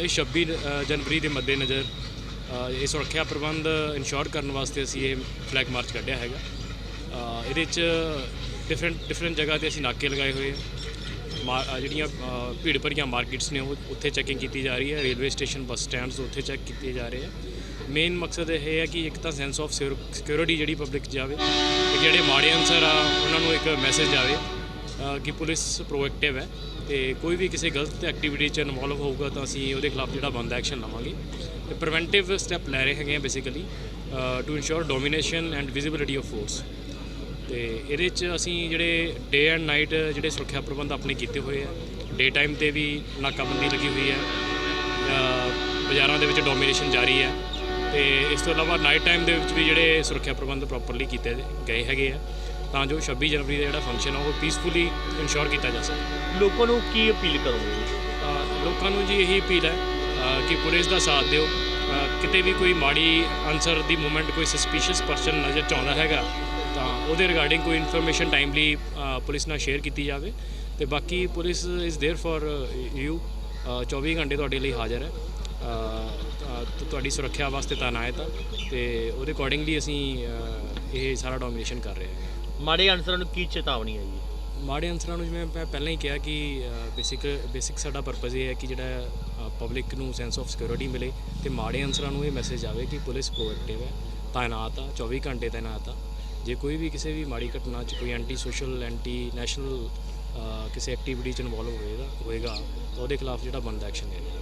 ਇਹ 26 ਜਨਵਰੀ ਦੇ ਮੱਦੇਨਜ਼ਰ ਇਹ ਸੁਰੱਖਿਆ ਪ੍ਰਬੰਧ ਇਨਸ਼ੋਰ ਕਰਨ ਵਾਸਤੇ ਅਸੀਂ ਇਹ ਫਲੈਗ ਮਾਰਚ ਕੱਢਿਆ ਹੈਗਾ। ਇਹਦੇ 'ਚ ਡਿਫਰੈਂਟ ਡਿਫਰੈਂਟ ਜਗ੍ਹਾ ਤੇ ਅਸੀਂ ਨਾਕੇ ਲਗਾਏ ਹੋਏ ਆ। ਮਾ- ਜਿਹੜੀਆਂ ਭੀੜ ਭਰੀਆਂ ਮਾਰਕੀਟਸ ਨੇ ਉਹ ਉੱਥੇ ਚੈਕਿੰਗ ਕੀਤੀ ਜਾ ਰਹੀ ਹੈ। ਰੇਲਵੇ ਸਟੇਸ਼ਨ ਬੱਸ ਸਟੈਂਡਸ ਉੱਥੇ ਚੈੱਕ ਕੀਤੇ ਜਾ ਰਹੇ ਆ। ਮੇਨ ਮਕਸਦ ਇਹ ਹੈ ਕਿ ਇੱਕ ਤਾਂ ਸੈਂਸ ਆਫ ਸਿਕਿਉਰਿਟੀ ਜਿਹੜੀ ਪਬਲਿਕ 'ਚ ਜਾਵੇ, ਤੇ ਜਿਹੜੇ ਮਾੜੇ ਅਨਸਰ ਆ, ਉਹਨਾਂ ਨੂੰ ਇੱਕ ਮੈਸੇਜ ਜਾਵੇ। ਕਿ ਪੁਲਿਸ ਪ੍ਰੋਐਕਟਿਵ ਹੈ ਤੇ ਕੋਈ ਵੀ ਕਿਸੇ ਗਲਤ ਐਕਟੀਵਿਟੀ 'ਚ ਇਨਵੋਲਵ ਹੋਊਗਾ ਤਾਂ ਅਸੀਂ ਉਹਦੇ ਖਿਲਾਫ ਜਿਹੜਾ ਬੰਦ ਐਕਸ਼ਨ ਲਵਾਂਗੇ। ਤੇ ਪ੍ਰੀਵੈਂਟਿਵ ਸਟੈਪ ਲੈ ਰਹੇ ਹੈਗੇ ਆ basically to ensure domination and visibility of force ਤੇ ਇਹਦੇ 'ਚ ਅਸੀਂ ਜਿਹੜੇ ਡੇ ਐਂਡ ਨਾਈਟ ਜਿਹੜੇ ਸੁਰੱਖਿਆ ਪ੍ਰਬੰਧ ਆਪਣੇ ਕੀਤੇ ਹੋਏ ਆ ਡੇ ਟਾਈਮ ਤੇ ਵੀ ਨਾਕਾਬੰਦੀ ਲੱਗੀ ਹੋਈ ਹੈ ਬਾਜ਼ਾਰਾਂ ਦੇ ਵਿੱਚ ਡੋਮੀਨੇਸ਼ਨ ਜਾਰੀ ਹੈ ਤੇ ਇਸ ਤੋਂ ਇਲਾਵਾ ਨਾਈਟ ਟਾਈਮ ਦੇ ਵਿੱਚ ਵੀ ਜਿਹੜੇ ਸੁਰੱਖਿਆ ਪ੍ਰਬੰਧ ਪ੍ਰੋਪਰਲੀ ਕੀਤੇ ਗਏ ਹੈਗੇ ਆ। ਤਾਂ ਜੋ 26 ਜਨਵਰੀ ਦਾ ਜਿਹੜਾ ਫੰਕਸ਼ਨ ਆ ਉਹ ਪੀਸਫੁਲੀ ਇਨਸ਼ੋਰ ਕੀਤਾ ਜਾ ਸਕੇ। ਲੋਕਾਂ ਨੂੰ ਕੀ ਅਪੀਲ ਕਰੋਗੇ? ਲੋਕਾਂ ਨੂੰ ਜੀ ਇਹੀ ਅਪੀਲ ਹੈ ਕਿ ਪੁਲਿਸ ਦਾ ਸਾਥ ਦਿਓ। ਕਿਤੇ ਵੀ ਕੋਈ ਮਾੜੀ ਅਨਸਰ ਦੀ ਮੂਮੈਂਟ ਕੋਈ ਸਸਪੀਸ਼ੀਅਸ ਪਰਸਨ ਨਜ਼ਰ 'ਚ ਆਉਂਦਾ ਹੈਗਾ ਤਾਂ ਉਹਦੇ ਰਿਗਾਰਡਿੰਗ ਕੋਈ ਇਨਫੋਰਮੇਸ਼ਨ ਟਾਈਮਲੀ ਪੁਲਿਸ ਨਾਲ ਸ਼ੇਅਰ ਕੀਤੀ ਜਾਵੇ। ਤੇ ਬਾਕੀ police is there for you 24 ਘੰਟੇ ਤੁਹਾਡੇ ਲਈ ਹਾਜ਼ਰ ਹੈ। ਤੁਹਾਡੀ ਸੁਰੱਖਿਆ ਵਾਸਤੇ ਤਾਇਨਾਤ ਆ ਤੇ ਉਹਦੇ ਅਕੋਰਡਿੰਗਲੀ ਅਸੀਂ ਇਹ ਸਾਰਾ ਡੋਮੀਨੇਸ਼ਨ ਕਰ ਰਹੇ ਹਾਂ। ਮਾੜੇ ਅਨਸਰਾਂ ਨੂੰ ਕੀ ਚੇਤਾਵਨੀ ਹੈ ਜੀ? ਮਾੜੇ ਅਨਸਰਾਂ ਨੂੰ ਜਿਵੇਂ ਮੈਂ ਪਹਿਲਾਂ ਹੀ ਕਿਹਾ ਕਿ ਬੇਸਿਕ ਬੇਸਿਕ ਸਾਡਾ ਪਰਪਸ ਇਹ ਹੈ ਕਿ ਜਿਹੜਾ ਪਬਲਿਕ ਨੂੰ ਸੈਂਸ ਆਫ ਸਿਕਿਉਰਿਟੀ ਮਿਲੇ ਤੇ ਮਾੜੇ ਅਨਸਰਾਂ ਨੂੰ ਇਹ ਮੈਸੇਜ ਆਵੇ ਕਿ ਪੁਲਿਸ ਪ੍ਰੋਐਕਟਿਵ ਹੈ, ਤਾਇਨਾਤ ਆ 24 ਘੰਟੇ ਤਾਇਨਾਤ ਆ। ਜੇ ਕੋਈ ਵੀ ਕਿਸੇ ਵੀ ਮਾੜੀ ਘਟਨਾ 'ਚ ਕੋਈ ਐਂਟੀ ਸੋਸ਼ਲ ਐਂਟੀ ਨੈਸ਼ਨਲ ਕਿਸੇ ਐਕਟੀਵਿਟੀ 'ਚ ਇਨਵੋਲਵ ਹੋਏਗਾ ਹੋਏਗਾ, ਤਾਂ ਉਹਦੇ ਖਿਲਾਫ ਜਿਹੜਾ ਬਣਦਾ ਐਕਸ਼ਨ ਲੈਣਾ